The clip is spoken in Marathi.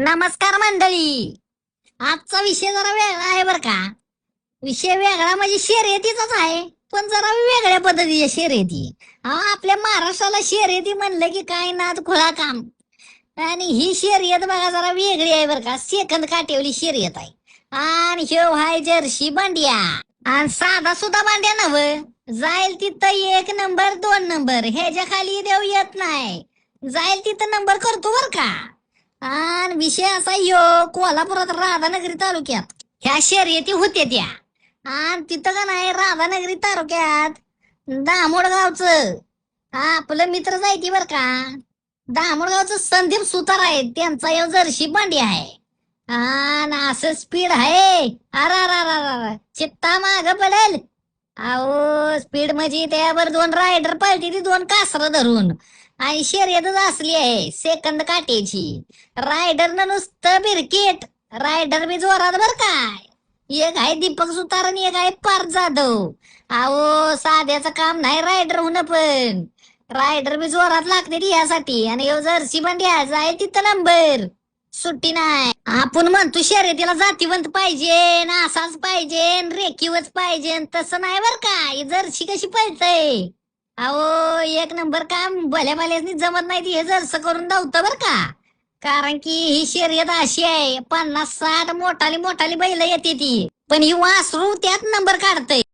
नमस्कार मंडळी. आजचा विषय जरा वेगळा आहे बर का. विषय वेगळा म्हणजे शर्यतीचाच आहे पण जरा वेगळ्या पद्धतीच्या शर्यती. हा आपल्या महाराष्ट्राला शर्यती म्हणलं की काय नाद खुळा काम. आणि ही शर्यत बघा जरा वेगळी आहे बर का. सेकंद काटेवली शर्यत आहे. आणि ह्यो हाय जर्शी बांडिया. आणि साधा सुद्धा बांड्या नव जाईल तिथं एक नंबर दोन नंबर. ह्याच्या खाली देव येत नाही. जाईल तिथं नंबर करतो बर का. आणि विषय असा यो कोल्हापुरात राधानगरी तालुक्यात. ह्या शर्यती होत्या त्या. आणि तिथं का नाही राधानगरी तालुक्यात दामोड गावचं आपलं मित्र जायती बर का. दामोडगावचं संदीप सुतार आहे. त्यांचा यो जर्शी बांडी आहे. आणि असं स्पीड आहे. अरा रा चित्ता माग पडेल. अहो स्पीड म्हणजे त्यावर दोन रायडर पळते ती दोन कासरं धरून. आणि शर्यतच असली आहे सेकंद काटेची रायडरनं नुसतं बिरकेट. रायडर बी जोरात बर काय. एक आहे दीपक सुतार आणि एक आहे पार जाधव. अहो साध्याचं काम नाही रायडर होणं पण. रायडर बी जोरात लागते यासाठी. आणि जर्सी जर्सी द्यायचं आहे तिथं नंबर सुट्टी नाही. आपण म्हणतो शर्यतीला जातीवंत पाहिजे असाच पाहिजे रेखीवच पाहिजे तसं नाही बर का. ही जर्सी कशी पाहिजे अहो एक नंबर काम भल्या भल्यासनी जमत नाही ती हे जर्स करून धावत बर का. कारण की ही शर्यत अशी आहे पन्नास साठ मोठाली मोठाली बैल येते ती. पण ही वासरू त्यात नंबर काढतय.